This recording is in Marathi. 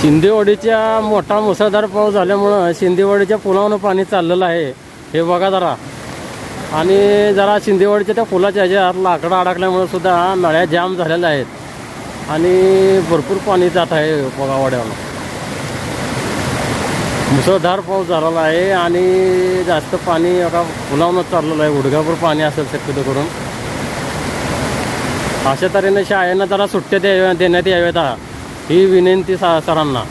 शिंदेवाडीच्या मोठा मुसळधार पाऊस झाल्यामुळं शिंदेवाडीच्या पुलावरून पाणी चाललेलं आहे. हे बघा जरा. आणि जरा शिंदेवाडीच्या त्या पुलाच्या ह्याच्यात लाकडं अडकल्यामुळे सुद्धा नळ्या जाम झालेल्या आहेत. आणि भरपूर पाणी जात आहे बघा वाड्यावर. मुसळधार पाऊस झालेला आहे आणि जास्त पाणी एका पुलावूनच चाललेलं आहे. गुडघ्याभर पाणी असेल शक्यतो करून. अशा तऱ्हेने शाळेनं जरा सुट्ट्या द्या देण्यात याव्यात. ही विनंती सा सरांना